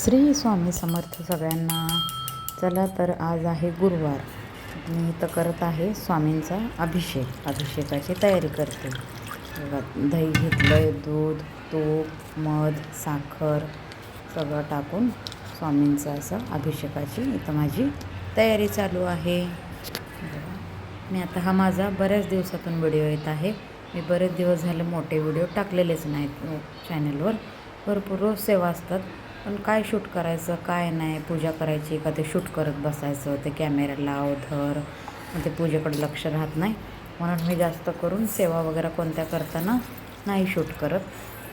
श्री स्वामी समर्थ सगळ्यांना. चला तर आज आहे गुरुवार. मी इथं करत आहे स्वामींचा अभिषेक. अभिषेकाची तयारी करते. दही घेतलं आहे दूध तूप मध साखर सगळं टाकून स्वामींचा असं अभिषेकाची इथं माझी तयारी चालू आहे. मी आता हा माझा बऱ्याच दिवसातून व्हिडिओ येत आहे. मी बरेच दिवस झाले मोठे व्हिडिओ टाकलेलेच नाहीत हो, चॅनलवर भरपूर रोज सेवा असतात. पण काय शूट करायचं काय नाही? पूजा करायची का ते शूट करत बसायचं? ते कॅमेरा लाव धर मग ते पूजेकडे लक्ष राहत नाही. म्हणून मी जास्त करून सेवा वगैरे कोणत्या करताना नाही शूट करत.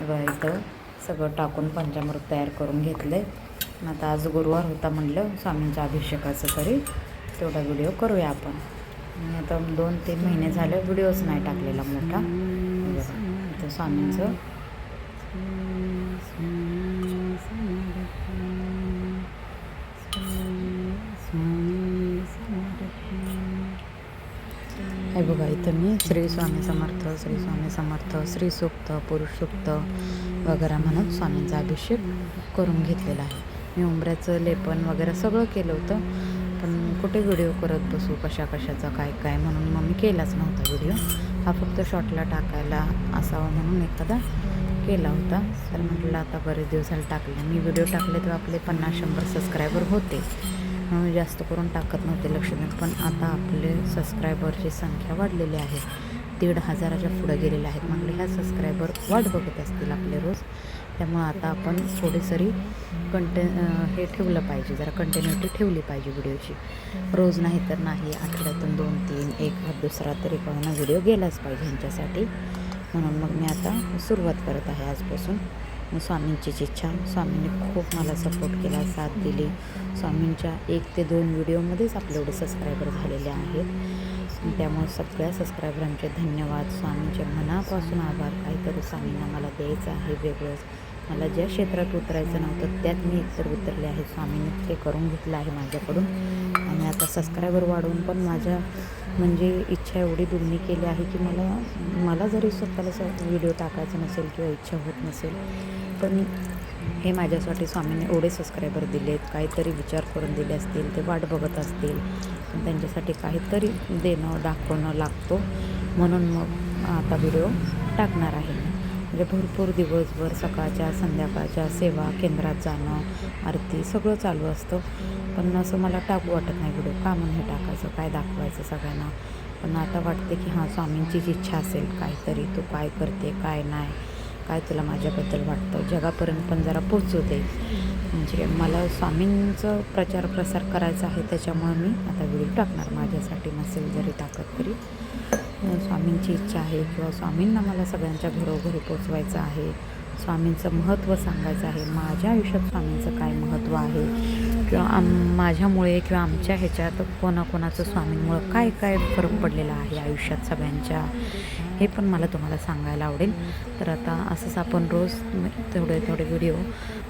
इथं सगळं टाकून पंचामृत तयार करून घेतलं आहे आता आज गुरुवार होता म्हणलं स्वामींच्या अभिषेकाचं तरी तेवढा व्हिडिओ करूया आपण. आणि आता दोन तीन महिने झाले व्हिडिओच नाही टाकलेला मोठा. तर स्वामींचं हे बघा इथं मी श्री स्वामी समर्थ श्री स्वामी समर्थ श्री सुक्त पुरुष सुक्त वगैरे म्हणत स्वामींचा अभिषेक करून घेतलेला आहे. मी उंबऱ्याचं लेपन वगैरे सगळं केलं होतं पण कुठे व्हिडिओ करत बसू कशा कशाचा काय काय म्हणून मग मी केलाच नव्हता व्हिडिओ हा फक्त शॉर्टला टाकायला असावा म्हणून एखादा केला होता. तर म्हटलं आता बरेच दिवस झाले टाकले. मी व्हिडिओ टाकले तेव्हा आपले पन्नास शंभर सबस्क्रायबर होते. म्हणून जास्त करून टाकत नव्हते लक्ष पण आता आपले सबस्क्रायबरची संख्या वाढलेली आहे. दीड हजाराच्या पुढं गेलेले आहेत. म्हणजे ह्या सबस्क्रायबर वाट बघत असतील आपले रोज. त्यामुळं आता आपण थोडीसरी कंटे हे ठेवलं पाहिजे. जरा कंटिन्युटी ठेवली पाहिजे व्हिडिओची रोज नाही तर नाही. आठवड्यातून दोन तीन एक हात दुसरा तरी कोणा व्हिडिओ गेलाच पाहिजे ह्यांच्यासाठी. म्हणून मग मी आता सुरुवात करत आहे आजपासून. मग स्वामींचीच इच्छा स्वामींनी खूप मला सपोर्ट केला साथ दिली. स्वामींच्या एक ते दोन व्हिडिओमध्येच आपले एवढे सबस्क्रायबर झालेले आहेत. त्यामुळे सगळ्या सबस्क्रायबरांचे धन्यवाद. स्वामींचे मनापासून आभार. काहीतरी स्वामींना मला द्यायचं आहे वेगळंच. मला ज्या क्षेत्रात उतरायचं नव्हतं त्यात मी एकतर उतरले आहे. स्वामींनी ते करून घेतलं आहे माझ्याकडून. आणि आता सबस्क्रायबर वाढवून पण माझ्या म्हणजे इच्छा एवढी दुमणी केली आहे की मला मला जरी स्वतःला असं व्हिडिओ टाकायचा नसेल किंवा इच्छा होत नसेल पण हे माझ्यासाठी स्वामींनी एवढे सबस्क्रायबर आहेत काहीतरी विचार करून दिले असतील ते वाट बघत असतील. पण त्यांच्यासाठी काहीतरी देणं दाखवणं लागतो. म्हणून मग आता व्हिडिओ टाकणार आहे मी. म्हणजे भरपूर दिवसभर सकाळच्या संध्याकाळच्या सेवा केंद्रात जाणं आरती सगळं चालू असतं. पण असं मला टाकू वाटत नाही व्हिडिओ का म्हणून हे टाकायचं? काय दाखवायचं सगळ्यांना? पण आता वाटते की हां स्वामींचीच इच्छा असेल काहीतरी. तू काय करते काय नाही? काय तुला माझ्याबद्दल वाटतं? जगापर्यंत पण जरा पोचू दे. म्हणजे मला स्वामींचं प्रचार प्रसार करायचा आहे त्याच्यामुळे मी आता व्हिडिओ टाकणार. माझ्यासाठी नसेल जरी टाकत तरी. स्वामींची इच्छा आहे किंवा स्वामींना मला सगळ्यांच्या घरोघरी पोचवायचं आहे स्वामींचं महत्त्व सांगायचं आहे माझ्या आयुष्यात स्वामींचं काय महत्त्व आहे? किंवा आम माझ्यामुळे किंवा आमच्या ह्याच्यात कोणाकोणाचं स्वामींमुळं काय काय फरक पडलेला आहे आयुष्यात सगळ्यांच्या? हे पण मला तुम्हाला सांगायला आवडेल. तर आता असंच आपण रोज तेवढे थोडे व्हिडिओ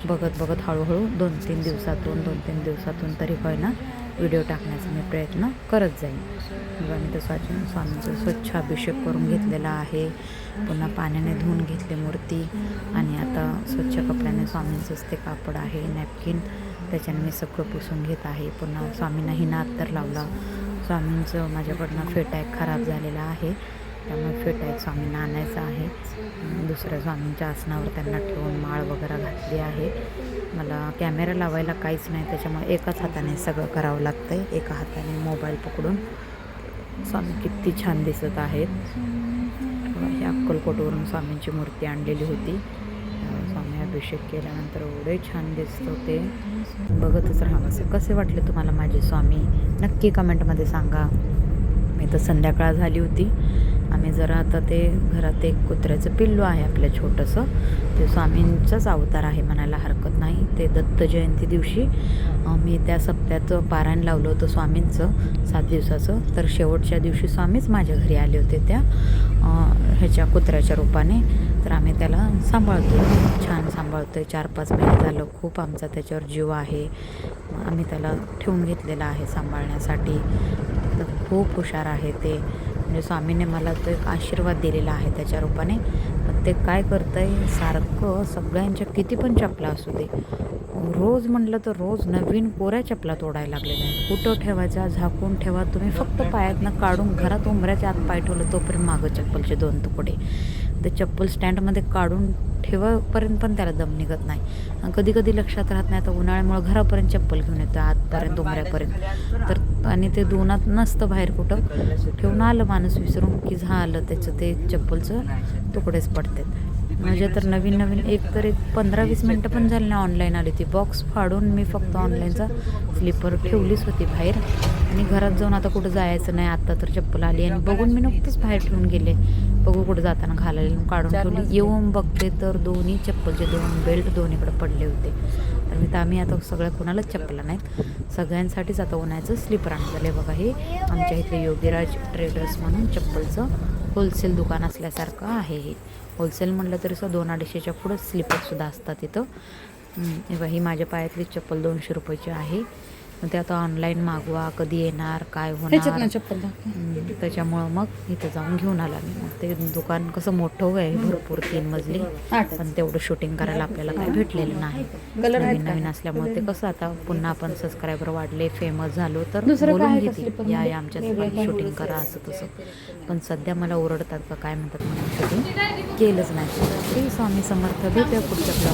बघत बघत हळूहळू दोन तीन दिवसातून दोन तीन दिवसातून तरी ना व्हिडिओ टाकण्याचा मी प्रयत्न करत जाईन. बघा मी तर स्वाची स्वामींचा स्वच्छ अभिषेक करून घेतलेला आहे. पुन्हा पाण्याने धुवून घेतली मूर्ती. आणि आता स्वच्छ कपड्याने स्वामींचंच ते कापड आहे नॅपकिन. त्याच्याने मी सगळं पुसून घेत आहे. पुन्हा स्वामींनाही नाद तर लावला. स्वामींचं माझ्याकडनं फेटॅक खराब झालेला आहे. त्यामुळे फेटॅक स्वामींना आणायचं आहे. दुसऱ्या स्वामींच्या आसनावर त्यांना ठेवून माळ वगैरे घातली आहे. मला कॅमेरा लावायला काहीच नाही. त्याच्यामुळे एकाच हाताने सगळं करावं लागतं आहे एका हाताने मोबाईल पकडून. स्वामी किती छान दिसत आहेत. हे अक्कलकोटवरून स्वामींची मूर्ती आणलेली होती. स्वामी अभिषेक केल्यानंतर एवढे छान दिसत होते. बघतच राहावं असं कसे वाटले तुम्हाला माझे स्वामी? नक्की कमेंटमध्ये सांगा. मी तर संध्याकाळ झाली होती. आम्ही जरा आता ते घरात एक कुत्र्याचं पिल्लू आहे आपलं छोटंसं. ते स्वामींचाच अवतार आहे म्हणायला हरकत नाही. ते दत्त जयंती दिवशी मी त्या सप्त्याचं पारायण लावलं होतं स्वामींचं सात दिवसाचं. तर शेवटच्या दिवशी स्वामीच माझ्या घरी आले होते त्या ह्याच्या कुत्र्याच्या रूपाने. तर आम्ही त्याला सांभाळतो छान सांभाळतो आहे चार पाच महिने झालं खूप आमचा त्याच्यावर जीव आहे. आम्ही त्याला ठेवून घेतलेला आहे सांभाळण्यासाठी. तर खूप हुशार आहे ते. म्हणजे स्वामीने मला तो एक आशीर्वाद दिलेला आहे त्याच्या रूपाने. पण ते काय करतं आहे सारखं सगळ्यांच्या किती पण चपला असू दे. रोज म्हटलं तर रोज नवीन कोऱ्या चपला तोडायला लागलेल्या आहेत. कुठं ठेवायचा? झाकून ठेवा. तुम्ही फक्त पायातनं काढून घरात उंबऱ्याच्या आत पाय ठेवलं तोपर्यंत मागं चप्पलचे दोन तुकडे. ते चप्पल स्टँडमध्ये काढून ठेवापर्यंत पण त्याला दम निघत नाही. आणि कधी कधी लक्षात राहत नाही आता उन्हाळ्यामुळं घरापर्यंत चप्पल घेऊन येतं आतपर्यंत उंबऱ्यापर्यंत तर आणि ते दोनात नसतं बाहेर कुठं. ठेवून आलं माणूस विसरून की झालं त्याचं ते चप्पलचं तुकडेच पडतात. म्हणजे तर नवीन नवीन एक तर एक पंधरा वीस मिनटं पण झाली ना ऑनलाईन आली. ती बॉक्स फाडून मी फक्त ऑनलाईनचा स्लीपर ठेवलीच होती बाहेर. आणि घरात जाऊन आता कुठं जायचं नाही आत्ता तर चप्पल आली. आणि बघून मी नुकतंच बाहेर ठेवून गेले. बघू कुठं जाताना घालायला काढून ठेवली. येऊन बघते तर दोन्ही चप्पलचे दोन बेल्ट दोन्हीकडे पडले होते. तर मी तर आम्ही आता सगळ्या कोणालाच चप्पला नाहीत. सगळ्यांसाठीच आता उन्हाळ्याचं स्लीपर आणलेलं आहे बघा हे. आमच्या इथले योगीराज ट्रेडर्स म्हणून चप्पलचं होलसेल दुकान असल्यासारखं आहे हे. होलसेल म्हटलं तरी सुद्धा दोन अडीचशेच्या पुढं स्लीपरसुद्धा असतात इथं. हे ही माझ्या पायातली चप्पल दोनशे रुपयाची आहे. मग ते आता ऑनलाईन मागवा कधी येणार काय होणार. चप्पल हम्म, त्याच्यामुळं मग इथं जाऊन घेऊन आला मी. मग ते दुकान कसं मोठं आहे भरपूर तीन मजली. पण तेवढं शूटिंग करायला आपल्याला काय भेटलेलं नाही. आहेत नवीन का? नवीन असल्यामुळे ते कसं आता पुन्हा आपण सबस्क्रायबर वाढले फेमस झालो तर दुसरं काय बोलून आहे का घेतील slipper या मध्ये? या आमच्या शूटिंग करा असं तसं पण सध्या मला ओरडतात का काय म्हणतात म्हणून शूटिंग केलंच नाही. स्वामी समर्थ भेटूया पुढच्या ब्लॉग